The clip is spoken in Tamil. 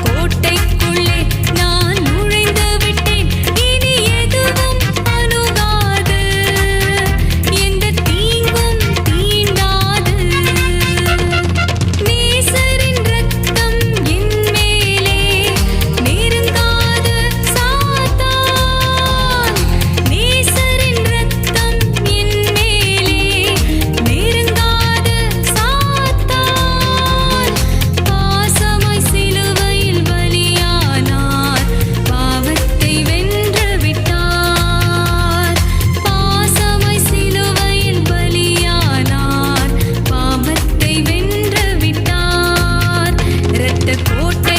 கோட்டைக்குள்ளே would